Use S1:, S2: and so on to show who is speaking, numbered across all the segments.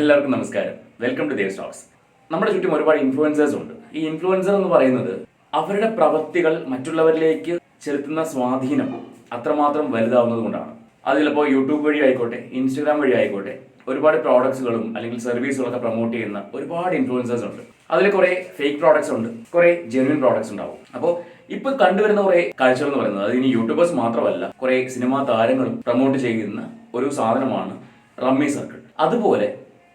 S1: എല്ലാവർക്കും നമസ്കാരം. Welcome to Dev Stokes നമ്മുടെ ചുറ്റും ഒരുപാട് ഇൻഫ്ലുവൻസേഴ്സ് ഉണ്ട്. ഈ ഇൻഫ്ലുവൻസർ എന്ന് പറയുന്നത് അവരുടെ പ്രവൃത്തികൾ മറ്റുള്ളവരിലേക്ക് ചെലുത്തുന്ന സ്വാധീനം അത്രമാത്രം വലുതാവുന്നത് കൊണ്ടാണ്. അത് ചിലപ്പോൾ യൂട്യൂബ് വഴി ആയിക്കോട്ടെ ഇൻസ്റ്റാഗ്രാം വഴി ആയിക്കോട്ടെ ഒരുപാട് പ്രോഡക്ട്സുകളും അല്ലെങ്കിൽ സർവീസുകളൊക്കെ പ്രൊമോട്ട് ചെയ്യുന്ന ഒരുപാട് ഇൻഫ്ലുവൻസേഴ്സ് ഉണ്ട്. അതിൽ കുറെ ഫേക്ക് പ്രോഡക്ട്സ് ഉണ്ട് കുറെ ജെന്വിൻ പ്രോഡക്ട്സ് ഉണ്ടാവും. അപ്പോൾ ഇപ്പൊ കണ്ടുവരുന്ന കുറെ കാഴ്ചകൾ എന്ന് പറയുന്നത് അത് ഇനി യൂട്യൂബേഴ്സ് മാത്രമല്ല കുറെ സിനിമാ താരങ്ങളും പ്രൊമോട്ട് ചെയ്യുന്ന ഒരു സാധനമാണ് റമ്മി സർക്കിൾ അതുപോലെ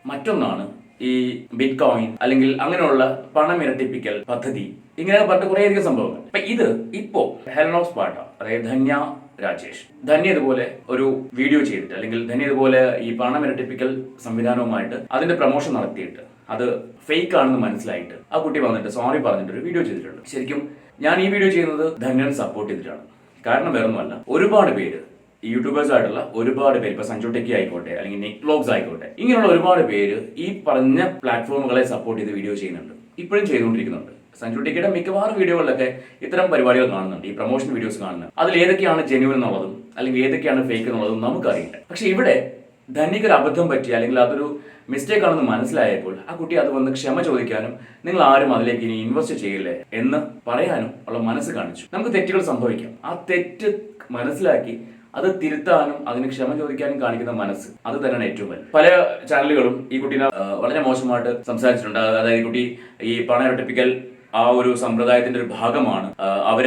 S1: മറ്റൊന്നാണ് ഈ ബിറ്റ് കോയിൻ അല്ലെങ്കിൽ അങ്ങനെയുള്ള പണം ഇരട്ടിപ്പിക്കൽ പദ്ധതി. ഇങ്ങനെ പറഞ്ഞ കുറേയധികം സംഭവങ്ങൾ. അപ്പൊ ഇത് ഇപ്പോ ഹെലനോസ് പാട്ട അതായത് ധന്യ രാജേഷ്. ധന്യ ഇതുപോലെ ഒരു വീഡിയോ ചെയ്തിട്ട് അല്ലെങ്കിൽ ധന്യ ഇതുപോലെ ഈ പണം ഇരട്ടിപ്പിക്കൽ സംവിധാനവുമായിട്ട് അതിന്റെ പ്രൊമോഷൻ നടത്തിയിട്ട് അത് ഫേക്ക് ആണെന്ന് മനസ്സിലായിട്ട് ആ കുട്ടി വന്നിട്ട് സോറി പറഞ്ഞിട്ട് ഒരു വീഡിയോ ചെയ്തിട്ടുണ്ട്. ശരിക്കും ഞാൻ ഈ വീഡിയോ ചെയ്യുന്നത് ധന്യൻ സപ്പോർട്ട് ചെയ്തിട്ടാണ്. കാരണം വേറൊന്നുമല്ല ഒരുപാട് പേര് യൂട്യൂബേഴ്സ് ആയിട്ടുള്ള ഒരുപാട് പേര് ഇപ്പൊ സഞ്ജു ടെക്കി ആയിക്കോട്ടെ അല്ലെങ്കിൽ വ്ലോഗ്സ് ആയിക്കോട്ടെ ഇങ്ങനെയുള്ള ഒരുപാട് പേര് ഈ പറഞ്ഞ പ്ലാറ്റ്ഫോമുകളെ സപ്പോർട്ട് ചെയ്ത് വീഡിയോ ചെയ്യുന്നുണ്ട്. ഇപ്പോഴും ചെയ്തുകൊണ്ടിരിക്കുന്നുണ്ട്. സഞ്ജു ടെക്കിയുടെ മിക്കവാറും വീഡിയോകളിലൊക്കെ ഇത്തരം പരിപാടികൾ കാണുന്നുണ്ട് ഈ പ്രൊമോഷൻ വീഡിയോസ് കാണുന്നുണ്ട്. അതിൽ ഏതൊക്കെയാണ് ജെന്യൂൻ എന്നുള്ളതും അല്ലെങ്കിൽ ഏതൊക്കെയാണ് ഫേക്ക് എന്നുള്ളതും നമുക്കറിയില്ല. പക്ഷെ ഇവിടെ ധനിക്ക് ഒരു അബദ്ധം പറ്റി അല്ലെങ്കിൽ അതൊരു മിസ്റ്റേക്ക് ആണെന്ന് മനസ്സിലായപ്പോൾ ആ കുട്ടി അത് വന്ന് ക്ഷമ ചോദിക്കാനും നിങ്ങൾ ആരും അതിലേക്ക് ഇനി ഇൻവെസ്റ്റ് ചെയ്യില്ലേ എന്ന് പറയാനും ഉള്ള മനസ്സ് കാണിച്ചു. നമുക്ക് തെറ്റുകൾ സംഭവിക്കാം. ആ തെറ്റ് മനസ്സിലാക്കി അത് തിരുത്താനും അതിന് ക്ഷമ ചോദിക്കാനും കാണിക്കുന്ന മനസ്സ്. അത് തന്നെയാണ് ഏറ്റവും വലുത്. പല ചാനലുകളും ഈ കുട്ടീനെ വളരെ മോശമായിട്ട് സംസാരിച്ചിട്ടുണ്ട്. അതായത് ഈ കുട്ടി ഈ പണം ഇരട്ടിപ്പിക്കൽ ആ ഒരു സമ്പ്രദായത്തിന്റെ ഒരു ഭാഗമാണ്. അവർ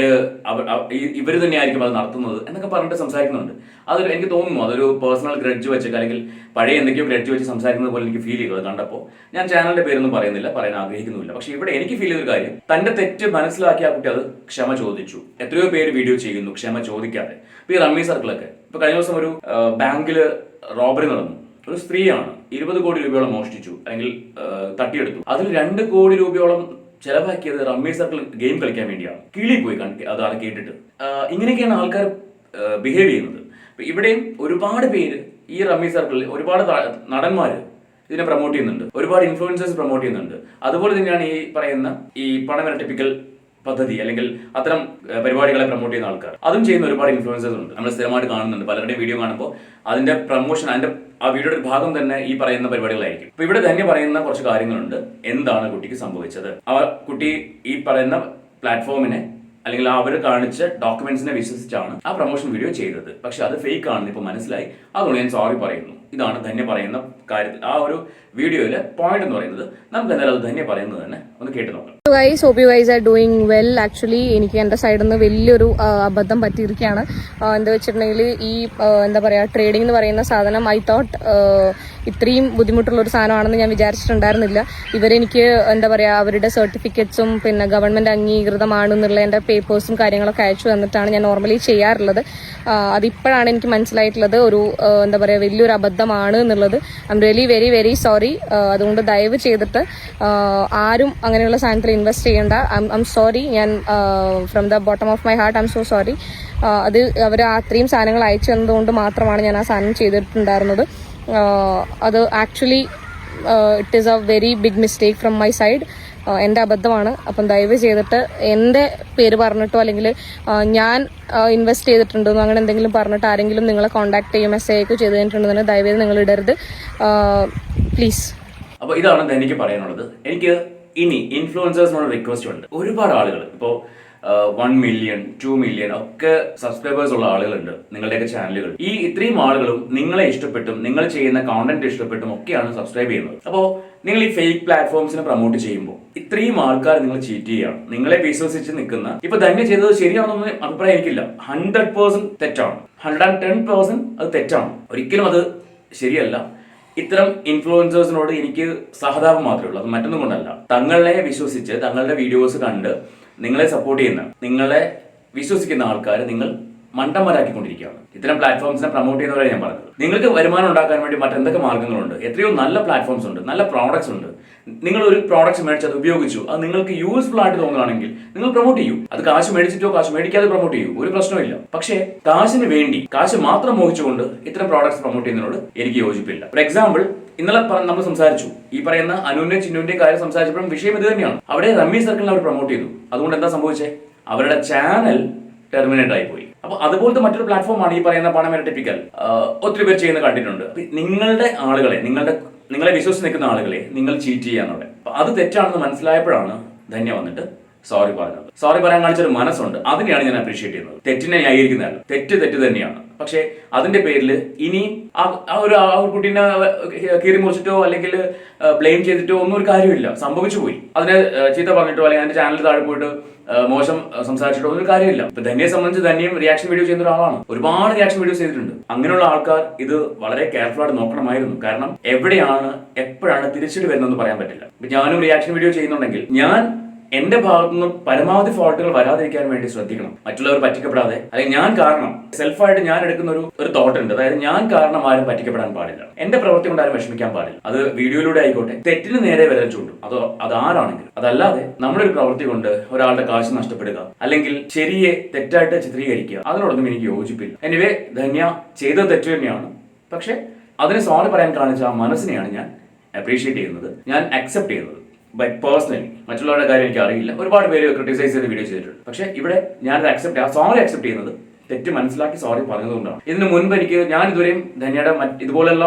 S1: ഇവർ തന്നെയായിരിക്കും അത് നടത്തുന്നത് എന്നൊക്കെ പറഞ്ഞിട്ട് സംസാരിക്കുന്നുണ്ട്. അതൊരു എനിക്ക് തോന്നുന്നു അതൊരു പേഴ്സണൽ ഗ്രഡ്ജ് വെച്ചൊക്കെ അല്ലെങ്കിൽ പഴയ എന്തൊക്കെയോ ഗ്രഡ്ജ് വെച്ച് സംസാരിക്കുന്നത് പോലെ എനിക്ക് ഫീൽ ചെയ്തു. അത് കണ്ടപ്പോൾ ഞാൻ ചാനലിന്റെ പേരൊന്നും പറയുന്നില്ല പറയാൻ ആഗ്രഹിക്കുന്നുമില്ല. പക്ഷെ ഇവിടെ എനിക്ക് ഫീൽ ചെയ്തൊരു കാര്യം തന്റെ തെറ്റ് മനസ്സിലാക്കിയ കുട്ടി അത് ക്ഷമ ചോദിച്ചു. എത്രയോ പേര് വീഡിയോ ചെയ്യുന്നു ക്ഷമ ചോദിക്കാതെ. ഇപ്പൊ ഈ റമ്മി സർക്കിളൊക്കെ ഇപ്പൊ കഴിഞ്ഞ ദിവസം ഒരു ബാങ്കിൽ റോബറി നടന്നു. ഒരു സ്ത്രീയാണ് ഇരുപത് കോടി രൂപയോളം മോഷ്ടിച്ചു അല്ലെങ്കിൽ തട്ടിയെടുത്തു. അതിൽ രണ്ട് കോടി രൂപയോളം ചെലവാക്കിയത് റമ്മി സർക്കിൾ ഗെയിം കളിക്കാൻ വേണ്ടിയാണ്. കിളി പോയി കണ്ട് അത് അത് കേട്ടിട്ട് ഇങ്ങനെയൊക്കെയാണ് ആൾക്കാർ ബിഹേവ് ചെയ്യുന്നത്. ഇവിടെയും ഒരുപാട് പേര് ഈ റമ്മി സർക്കിളിൽ ഒരുപാട് നടന്മാർ ഇതിനെ പ്രൊമോട്ട് ചെയ്യുന്നുണ്ട്. ഒരുപാട് ഇൻഫ്ലുവൻസേഴ്സ് പ്രൊമോട്ട് ചെയ്യുന്നുണ്ട്. അതുപോലെ തന്നെയാണ് ഈ പറയുന്ന ഈ പണമിരട്ടിപ്പിക്കൽ ടിപ്പിക്കൽ പദ്ധതി അല്ലെങ്കിൽ അത്തരം പരിപാടികളെ പ്രൊമോട്ട് ചെയ്യുന്ന ആൾക്കാർ. അതും ചെയ്യുന്ന ഒരുപാട് ഇൻഫ്ലുവൻസേഴ്സ് ഉണ്ട്. നമ്മൾ സ്ഥിരമായിട്ട് കാണുന്നുണ്ട്. പലരുടെയും വീഡിയോ കാണുമ്പോൾ അതിന്റെ പ്രൊമോഷൻ അതിന്റെ ആ വീഡിയോയുടെ ഒരു ഭാഗം തന്നെ ഈ പറയുന്ന പരിപാടികളായിരിക്കും. അപ്പൊ ഇവിടെ തന്നെ പറയുന്ന കുറച്ച് കാര്യങ്ങളുണ്ട്. എന്താണ് കുട്ടിക്ക് സംഭവിച്ചത്? ആ കുട്ടി ഈ പറയുന്ന പ്ലാറ്റ്ഫോമിനെ അല്ലെങ്കിൽ അവർ കാണിച്ച ഡോക്യുമെന്റ്സിനെ വിശ്വസിച്ചാണ് ആ പ്രൊമോഷൻ വീഡിയോ ചെയ്തത്. പക്ഷെ അത് ഫേക്ക് ആണെന്ന് ഇപ്പൊ മനസ്സിലായി. അതുകൊണ്ട് ഞാൻ സോറി പറയുന്നു. ഇതാണ് ധന്യ പറയുന്ന കാര്യത്തിൽ. ആ ഒരു വീഡിയോയിലെ പോയിന്റ് എന്ന് പറയുന്നത് നമുക്ക് എന്തായാലും അത് ധന്യ പറയുന്നത് തന്നെ. ഒന്ന് കേട്ട് നോക്കാം.
S2: Guys hope you guys are doing well actually എനിക്ക് എന്റെ സൈഡിൽ നിന്ന് വലിയൊരു അബദ്ധം പറ്റിയിരിക്കുകയാണ്. എന്താ വെച്ചിട്ടുണ്ടെങ്കിൽ ഈ എന്താ പറയുക ട്രേഡിംഗ് എന്ന് പറയുന്ന സാധനം ഐ തോട്ട് ഇത്രയും ബുദ്ധിമുട്ടുള്ള ഒരു സാധനമാണെന്ന് ഞാൻ വിചാരിച്ചിട്ടുണ്ടായിരുന്നില്ല. ഇവരെനിക്ക് എന്താ പറയുക അവരുടെ സർട്ടിഫിക്കറ്റ്സും പിന്നെ ഗവൺമെന്റ് അംഗീകൃതമാണെന്നുള്ള എന്റെ പേപ്പേഴ്സും കാര്യങ്ങളൊക്കെ അയച്ചു തന്നിട്ടാണ് ഞാൻ നോർമലി ചെയ്യാറുള്ളത്. അതിപ്പോഴാണ് എനിക്ക് മനസ്സിലായിട്ടുള്ളത് ഒരു എന്താ പറയുക വലിയൊരു അബദ്ധമാണ് എന്നുള്ളത്. I am really very very sorry അതുകൊണ്ട് ദയവ് ചെയ്തിട്ട് ആരും അങ്ങനെയുള്ള സാധനത്തിൽ ഇൻവെസ്റ്റ് ചെയ്യേണ്ട. ഐ സോറി ഞാൻ from the bottom of my heart I so sorry അത് അവർ അത്രയും സാധനങ്ങൾ അയച്ചു തന്നതുകൊണ്ട് മാത്രമാണ് ഞാൻ ആ സാധനം ചെയ്തിട്ടുണ്ടായിരുന്നത്. അത് actually it is a very big mistake from my side എന്റെ അബദ്ധമാണ്. അപ്പം ദയവ് ചെയ്തിട്ട് എന്റെ പേര് പറഞ്ഞിട്ടോ അല്ലെങ്കിൽ ഞാൻ ഇൻവെസ്റ്റ് ചെയ്തിട്ടുണ്ടെന്നോ അങ്ങനെ എന്തെങ്കിലും പറഞ്ഞിട്ട് ആരെങ്കിലും നിങ്ങളെ കോൺടാക്ട് ചെയ്യും മെസ്സേജ് ഒക്കെ ചെയ്ത് കഴിഞ്ഞിട്ടുണ്ടെന്ന് ദയവേത് നിങ്ങൾ ഇടരുത്. പ്ലീസ്
S1: അപ്പോൾ ഇതാണ് എനിക്ക് പറയാനുള്ളത്. എനിക്ക് ഇനി ഇൻഫ്ലുവൻസേഴ്സ് ഇൻഫ്ലുവൻസേഴ്സിനോട് റിക്വസ്റ്റ് ഉണ്ട്. ഒരുപാട് ആളുകൾ ഇപ്പോൾ വൺ മില്യൺ ടു മില്യൺ ഒക്കെ സബ്സ്ക്രൈബേഴ്സ് ഉള്ള ആളുകളുണ്ട് നിങ്ങളുടെയൊക്കെ ചാനലുകൾ ഈ ഇത്രയും ആളുകളും നിങ്ങളെ ഇഷ്ടപ്പെട്ടും നിങ്ങൾ ചെയ്യുന്ന കോണ്ടന്റ് ഇഷ്ടപ്പെട്ടും ഒക്കെയാണ് സബ്സ്ക്രൈബ് ചെയ്യുന്നത്. അപ്പോൾ നിങ്ങൾ ഈ ഫേക്ക് പ്ലാറ്റ്ഫോംസിനെ പ്രൊമോട്ട് ചെയ്യുമ്പോൾ ഇത്രയും ആൾക്കാർ നിങ്ങൾ ചീറ്റ് ചെയ്യുകയാണ്. നിങ്ങളെ വിശ്വസിച്ച് നിൽക്കുന്ന ഇപ്പൊ തന്നെ ചെയ്തത് ശരിയാണെന്നൊന്നും അഭിപ്രായം എനിക്കില്ല. ഹൺഡ്രഡ് പേഴ്സെന്റ് തെറ്റാണ്. ഹൺഡ്രഡ് ആൻഡ് ടെൻ പേഴ്സെന്റ് അത് തെറ്റാണ്. ഒരിക്കലും അത് ശരിയല്ല. ഇത്തരം ഇൻഫ്ലുവൻസേഴ്സിനോട് എനിക്ക് സഹതാപം മാത്രമേ ഉള്ളൂ. അത് മറ്റൊന്നും കൊണ്ടല്ല. തങ്ങളെ വിശ്വസിച്ച് തങ്ങളുടെ വീഡിയോസ് കണ്ട് നിങ്ങളെ സപ്പോർട്ട് ചെയ്യുന്ന നിങ്ങളെ വിശ്വസിക്കുന്ന ആൾക്കാർ നിങ്ങൾ മണ്ടന്മാരാക്കിക്കൊണ്ടിരിക്കുകയാണ്. ഇത്തരം പ്ലാറ്റ്ഫോംസിനെ പ്രൊമോട്ട് ചെയ്യുന്നവരെ ഞാൻ പറഞ്ഞത്. നിങ്ങൾക്ക് വരുമാനം ഉണ്ടാക്കാൻ വേണ്ടി മറ്റെന്തൊക്കെ മാർഗങ്ങളുണ്ട് എത്രയോ നല്ല പ്ലാറ്റ്ഫോംസ് ഉണ്ട് നല്ല പ്രോഡക്ട്സ് ഉണ്ട്. നിങ്ങൾ ഒരു പ്രോഡക്റ്റ് മേടിച്ച് അത് ഉപയോഗിച്ചു. അത് നിങ്ങൾക്ക് യൂസ്ഫുൾ ആയിട്ട് തോന്നുകയാണെങ്കിൽ നിങ്ങൾ പ്രൊമോട്ട് ചെയ്യൂ. അത് കാശ് മേടിച്ചിട്ടോ കാശ് മേടിക്കാതെ പ്രൊമോട്ട് ചെയ്യൂ. ഒരു പ്രശ്നമില്ല പക്ഷേ കാശിന് വേണ്ടി കാശ് മാത്രം മോഹിച്ചുകൊണ്ട് ഇത്തരം പ്രോഡക്ട്സ് പ്രൊമോട്ട് ചെയ്യുന്നതിനോട് എനിക്ക് യോജിപ്പില്ല. ഫോർ എക്സാമ്പിൾ ഇന്നലെ നമ്മൾ സംസാരിച്ചു. ഈ പറയുന്ന അനുവിന്റെ ചിന്നുവിന്റെ കാര്യം സംസാരിച്ചപ്പോഴും വിഷയം ഇത് തന്നെയാണ്. അവിടെ റമ്മി സർക്കിളിൽ അവർ പ്രൊമോട്ട് ചെയ്തു. അതുകൊണ്ട് എന്താ സംഭവിച്ചേ? അവരുടെ ചാനൽ ടെർമിനേറ്റ് ആയി പോയി അപ്പൊ അതുപോലത്തെ മറ്റൊരു പ്ലാറ്റ്ഫോമാണ് ഈ പറയുന്ന പണം ഇരട്ടിപ്പിക്കൽ ഒത്തിരി പേർ ചെയ്യുന്ന കണ്ടിട്ടുണ്ട്. നിങ്ങളുടെ ആളുകളെ നിങ്ങളുടെ നിങ്ങളെ വിശ്വസിച്ച് നിൽക്കുന്ന ആളുകളെ നിങ്ങൾ ചീറ്റ് ചെയ്യാന്നുള്ളത് അത് തെറ്റാണെന്ന് മനസ്സിലായപ്പോഴാണ് ധന്യ വന്നിട്ട് സോറി പറഞ്ഞത് സോറി പറയാൻ കാണിച്ചൊരു മനസ്സുണ്ട്. അതിനെയാണ് ഞാൻ അപ്രീഷിയേറ്റ് ചെയ്യുന്നത്. തെറ്റിനെ ന്യായീകരിക്കുന്നതല്ല. തെറ്റ് തെറ്റ് തന്നെയാണ്. പക്ഷേ അതിന്റെ പേരിൽ ഇനി ആ ഒരു ആ കുട്ടീനെ കീറി മുറിച്ചിട്ടോ അല്ലെങ്കിൽ ബ്ലെയിം ചെയ്തിട്ടോ ഒന്നും ഒരു കാര്യമില്ല സംഭവിച്ചു പോയി. അതിനെ ചീത്ത പറഞ്ഞിട്ടോ അല്ലെങ്കിൽ അതിന്റെ ചാനലിൽ താഴെ പോയിട്ട് മോശം സംസാരിച്ചിട്ടോ ഒന്നും കാര്യമില്ല ഇപ്പൊ ധന്യയെ സംബന്ധിച്ച് ധന്യം റിയാക്ഷൻ വീഡിയോ ചെയ്യുന്ന ഒരാളാണ്. ഒരുപാട് റിയാക്ഷൻ വീഡിയോസ് ചെയ്തിട്ടുണ്ട്. അങ്ങനെയുള്ള ആൾക്കാർ ഇത് വളരെ കെയർഫുൾ ആയിട്ട് നോക്കണമായിരുന്നു. കാരണം എവിടെയാണ് എപ്പോഴാണ് തിരിച്ചിട്ട് വരുന്നതെന്ന് പറയാൻ പറ്റില്ല. ഞാനും റിയാക്ഷൻ വീഡിയോ ചെയ്യുന്നുണ്ടെങ്കിൽ ഞാൻ എന്റെ ഭാഗത്തുനിന്ന് പരമാവധി ഫോൾട്ടുകൾ വരാതിരിക്കാൻ വേണ്ടി ശ്രദ്ധിക്കണം. മറ്റുള്ളവർ പറ്റിക്കപ്പെടാതെ. അല്ലെങ്കിൽ ഞാൻ കാരണം സെൽഫായിട്ട് ഞാൻ എടുക്കുന്ന ഒരു ഒരു തോട്ട് ഉണ്ട്. അതായത് ഞാൻ കാരണം ആരും പറ്റിക്കപ്പെടാൻ പാടില്ല. എന്റെ പ്രവൃത്തി കൊണ്ട് ആരും വിഷമിക്കാൻ പാടില്ല. അത് വീഡിയോയിലൂടെ ആയിക്കോട്ടെ. തെറ്റിന് നേരെ വരൽ ചൂണ്ടും. അതോ അത് ആരാണെങ്കിലും അതല്ലാതെ നമ്മുടെ ഒരു പ്രവൃത്തി കൊണ്ട് ഒരാളുടെ കാശ് നഷ്ടപ്പെടുക. അല്ലെങ്കിൽ ശരിയെ തെറ്റായിട്ട് ചിത്രീകരിക്കുക. അതിനോടൊന്നും എനിക്ക് യോജിപ്പില്ല. എനിവേ ധന്യ ചെയ്ത തെറ്റ് തന്നെയാണ്. പക്ഷെ അതിന് സോറി പറയാൻ കാണിച്ച ആ മനസ്സിനെയാണ് ഞാൻ അപ്രീഷിയേറ്റ് ചെയ്യുന്നത്. ഞാൻ അക്സെപ്റ്റ് ചെയ്യുന്നത്. ബൈ പേഴ്സണലി മറ്റുള്ളവരുടെ കാര്യം എനിക്ക് അറിയില്ല. ഒരുപാട് പേര് ക്രിട്ടിസൈസ് ചെയ്ത് വീഡിയോ ചെയ്തിട്ടുണ്ട്. പക്ഷേ ഇവിടെ ഞാനത് അക്സെപ്റ്റ് ആ സോറി അക്സെപ്റ്റ് ചെയ്യുന്നത് തെറ്റ് മനസ്സിലാക്കി സോറി പറഞ്ഞതുകൊണ്ടാണ്. ഇതിന് മുൻപ് എനിക്ക് ഞാൻ ഇതുവരെയും ധന്യയുടെ ഇതുപോലെയുള്ള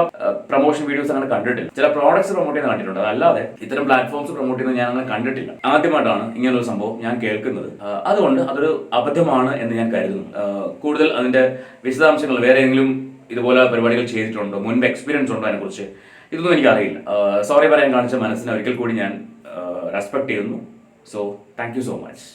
S1: പ്രൊമോഷൻ വീഡിയോസ് അങ്ങനെ കണ്ടിട്ടില്ല. ചില പ്രോഡക്ട്സ് പ്രൊമോട്ട് ചെയ്യുന്ന കണ്ടിട്ടുണ്ട്. അതല്ലാതെ ഇത്തരം പ്ലാറ്റ്ഫോംസ് പ്രൊമോട്ട് ചെയ്യുന്നത് ഞാൻ അങ്ങനെ കണ്ടിട്ടില്ല. ആദ്യമായിട്ടാണ് ഇങ്ങനൊരു സംഭവം ഞാൻ കേൾക്കുന്നത്. അതുകൊണ്ട് അതൊരു അബദ്ധമാണ് എന്ന് ഞാൻ കരുതുന്നു. കൂടുതൽ അതിന്റെ വിശദാംശങ്ങൾ വേറെ ഏതെങ്കിലും ഇതുപോലെ പരിപാടികൾ ചെയ്തിട്ടുണ്ടോ? മുൻപ് എക്സ്പീരിയൻസ് ഉണ്ടോ അതിനെക്കുറിച്ച്? ഇതൊന്നും എനിക്കറിയില്ല. സോറി പറയാൻ കാണിച്ച മനസ്സിന് ഒരിക്കൽ കൂടി ഞാൻ റെസ്പെക്ട് ചെയ്യുന്നു. So thank so much